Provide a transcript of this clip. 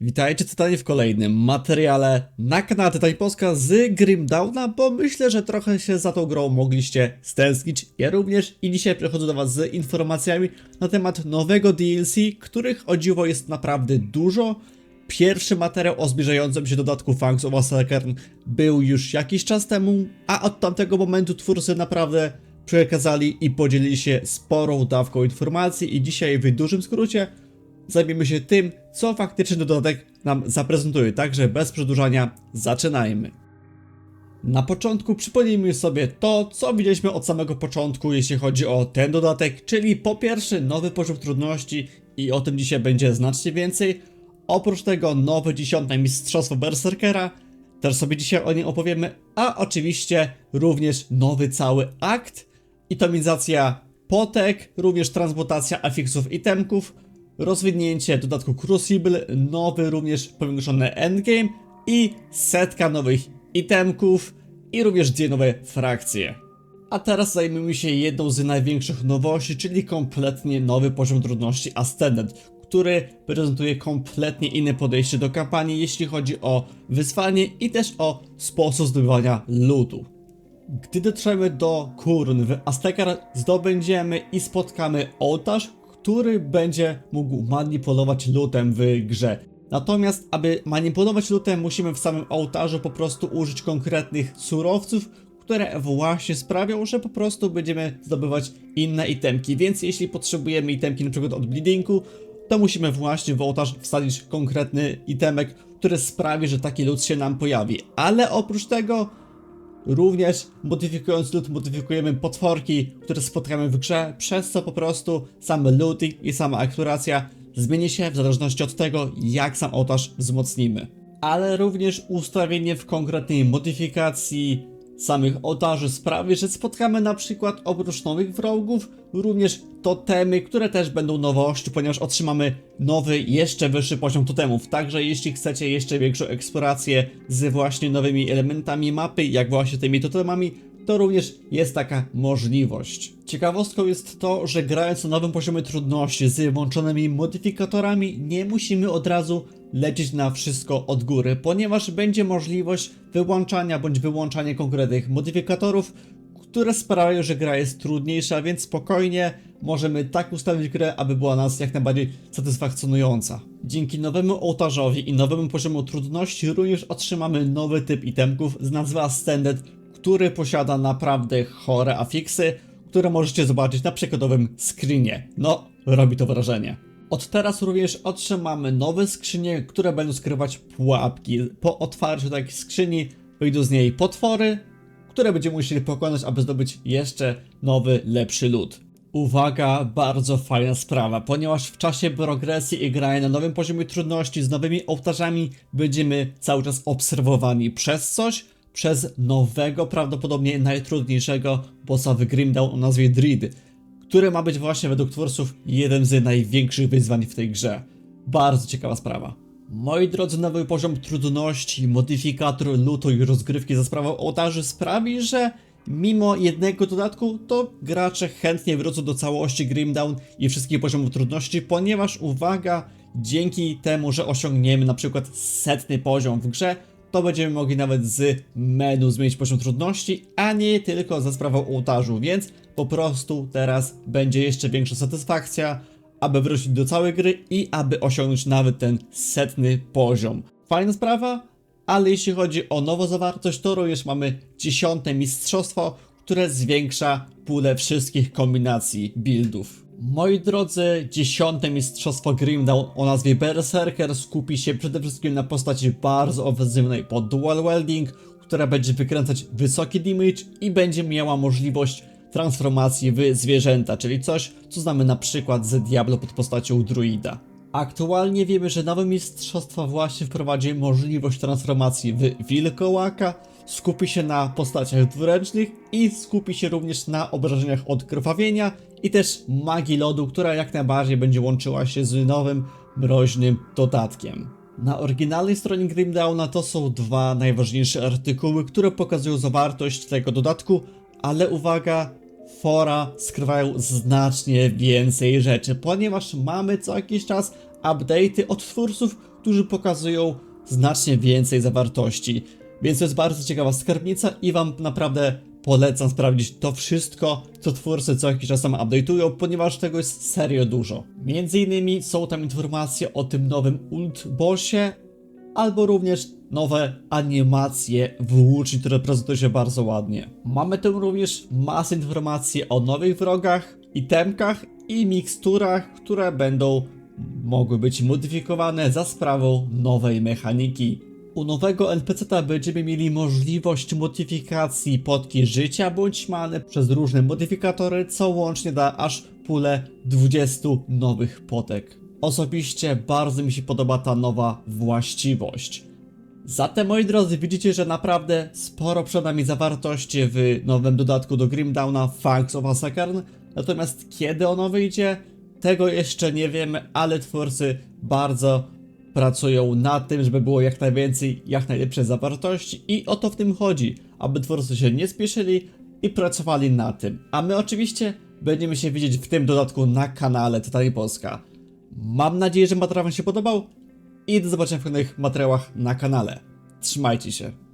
Witajcie totalnie w kolejnym materiale na kanale Tytani Polska z Grimdowna, bo myślę, że trochę się za tą grą mogliście stęsknić. Ja również i dzisiaj przychodzę do was z informacjami na temat nowego DLC, których o dziwo jest naprawdę dużo. Pierwszy materiał o zbliżającym się dodatku Fangs of Massacre był już jakiś czas temu, a od tamtego momentu twórcy naprawdę przekazali i podzielili się sporą dawką informacji i dzisiaj w dużym skrócie zajmiemy się tym, co faktycznie dodatek nam zaprezentuje. Także bez przedłużania zaczynajmy. Na początku przypomnijmy sobie to, co widzieliśmy od samego początku, jeśli chodzi o ten dodatek, czyli po pierwsze nowy poziom trudności i o tym dzisiaj będzie znacznie więcej. Oprócz tego nowe dziesiąte mistrzostwo Berserkera, też sobie dzisiaj o nim opowiemy, a oczywiście również nowy cały akt, itomizacja potek, również transmutacja afiksów i temków, rozwinięcie dodatku Crucible, nowy również powiększony endgame i setka nowych itemków i również dwie nowe frakcje. A teraz zajmiemy się jedną z największych nowości, czyli kompletnie nowy poziom trudności Ascendant, który prezentuje kompletnie inne podejście do kampanii, jeśli chodzi o wyzwanie i też o sposób zdobywania lootu. Gdy dotrzemy do Kurn w Aztekar, zdobędziemy i spotkamy ołtarz, który będzie mógł manipulować lootem w grze. Natomiast, aby manipulować lootem, musimy w samym ołtarzu po prostu użyć konkretnych surowców, które właśnie sprawią, że po prostu będziemy zdobywać inne itemki. Więc jeśli potrzebujemy itemki na przykład od bleedingu, to musimy właśnie w ołtarz wsadzić konkretny itemek, który sprawi, że taki loot się nam pojawi. Ale oprócz tego Również modyfikując loot modyfikujemy potworki, które spotkamy w grze, przez co po prostu sam looting i sama akuracja zmieni się w zależności od tego, jak sam ołtarz wzmocnimy. Ale również ustawienie w konkretnej modyfikacji samych ołtarzy sprawi, że spotkamy na przykład oprócz nowych wrogów również totemy, które też będą nowością, ponieważ otrzymamy nowy, jeszcze wyższy poziom totemów. Także jeśli chcecie jeszcze większą eksplorację z właśnie nowymi elementami mapy, jak właśnie tymi totemami, to również jest taka możliwość. Ciekawostką jest to, że grając na nowym poziomie trudności z włączonymi modyfikatorami, nie musimy od razu lecieć na wszystko od góry, ponieważ będzie możliwość wyłączania bądź wyłączania konkretnych modyfikatorów, które sprawiają, że gra jest trudniejsza, więc spokojnie możemy tak ustawić grę, aby była nas jak najbardziej satysfakcjonująca. Dzięki nowemu ołtarzowi i nowemu poziomu trudności również otrzymamy nowy typ itemków z nazwy Ascended, który posiada naprawdę chore afiksy, które możecie zobaczyć na przykładowym screenie. No, robi to wrażenie. Od teraz również otrzymamy nowe skrzynie, które będą skrywać pułapki. Po otwarciu takiej skrzyni wyjdą z niej potwory, które będziemy musieli pokonać, aby zdobyć jeszcze nowy, lepszy lód. Uwaga, bardzo fajna sprawa, ponieważ w czasie progresji i grania na nowym poziomie trudności z nowymi ołtarzami będziemy cały czas obserwowani przez coś, przez nowego, prawdopodobnie najtrudniejszego bossa w Grimdown o nazwie Dread, który ma być właśnie według twórców jeden z największych wyzwań w tej grze. Bardzo ciekawa sprawa. Moi drodzy, nowy poziom trudności, modyfikator lutu i rozgrywki za sprawą ołtarzy sprawi, że mimo jednego dodatku, to gracze chętnie wrócą do całości Grimdown i wszystkich poziomów trudności, ponieważ uwaga, dzięki temu, że osiągniemy na przykład setny poziom w grze, to będziemy mogli nawet z menu zmienić poziom trudności, a nie tylko za sprawą ołtarzu, więc po prostu teraz będzie jeszcze większa satysfakcja, aby wrócić do całej gry i aby osiągnąć nawet ten setny poziom. Fajna sprawa, ale jeśli chodzi o nową zawartość, to również mamy dziesiąte mistrzostwo, które zwiększa pulę wszystkich kombinacji buildów. Moi drodzy, dziesiąte mistrzostwo Grimdown o nazwie Berserker skupi się przede wszystkim na postaci bardzo ofensywnej pod dual welding, która będzie wykręcać wysoki damage i będzie miała możliwość transformacji w zwierzęta, czyli coś, co znamy na przykład z Diablo pod postacią druida. Aktualnie wiemy, że nowe mistrzostwa właśnie wprowadzi możliwość transformacji w wilkołaka, skupi się na postaciach dwuręcznych i skupi się również na obrażeniach od krwawienia i też magii lodu, która jak najbardziej będzie łączyła się z nowym, mroźnym dodatkiem. Na oryginalnej stronie Grimdowna to są dwa najważniejsze artykuły, które pokazują zawartość tego dodatku, ale uwaga, fora skrywają znacznie więcej rzeczy, ponieważ mamy co jakiś czas update'y od twórców, którzy pokazują znacznie więcej zawartości. Więc to jest bardzo ciekawa skarbnica i wam naprawdę polecam sprawdzić to wszystko, co twórcy co jakiś czas tam update'ują, ponieważ tego jest serio dużo. Między innymi są tam informacje o tym nowym ult bossie, albo również nowe animacje włóczni, które prezentują się bardzo ładnie. Mamy tu również masę informacji o nowych wrogach, itemkach i miksturach, które będą mogły być modyfikowane za sprawą nowej mechaniki. U nowego NPC-ta będziemy mieli możliwość modyfikacji potki życia bądź many przez różne modyfikatory, co łącznie da aż pulę 20 nowych potek. Osobiście bardzo mi się podoba ta nowa właściwość. Zatem moi drodzy, widzicie, że naprawdę sporo przed nami zawartości w nowym dodatku do Grimdowna Fangs of Massacre. Natomiast kiedy ono wyjdzie, tego jeszcze nie wiemy, ale twórcy bardzo pracują nad tym, żeby było jak najwięcej, jak najlepszej zawartości i o to w tym chodzi, aby twórcy się nie spieszyli i pracowali na tym. A my oczywiście będziemy się widzieć w tym dodatku na kanale Totalnie Polska. Mam nadzieję, że materiał wam się podobał i do zobaczenia w kolejnych materiałach na kanale. Trzymajcie się.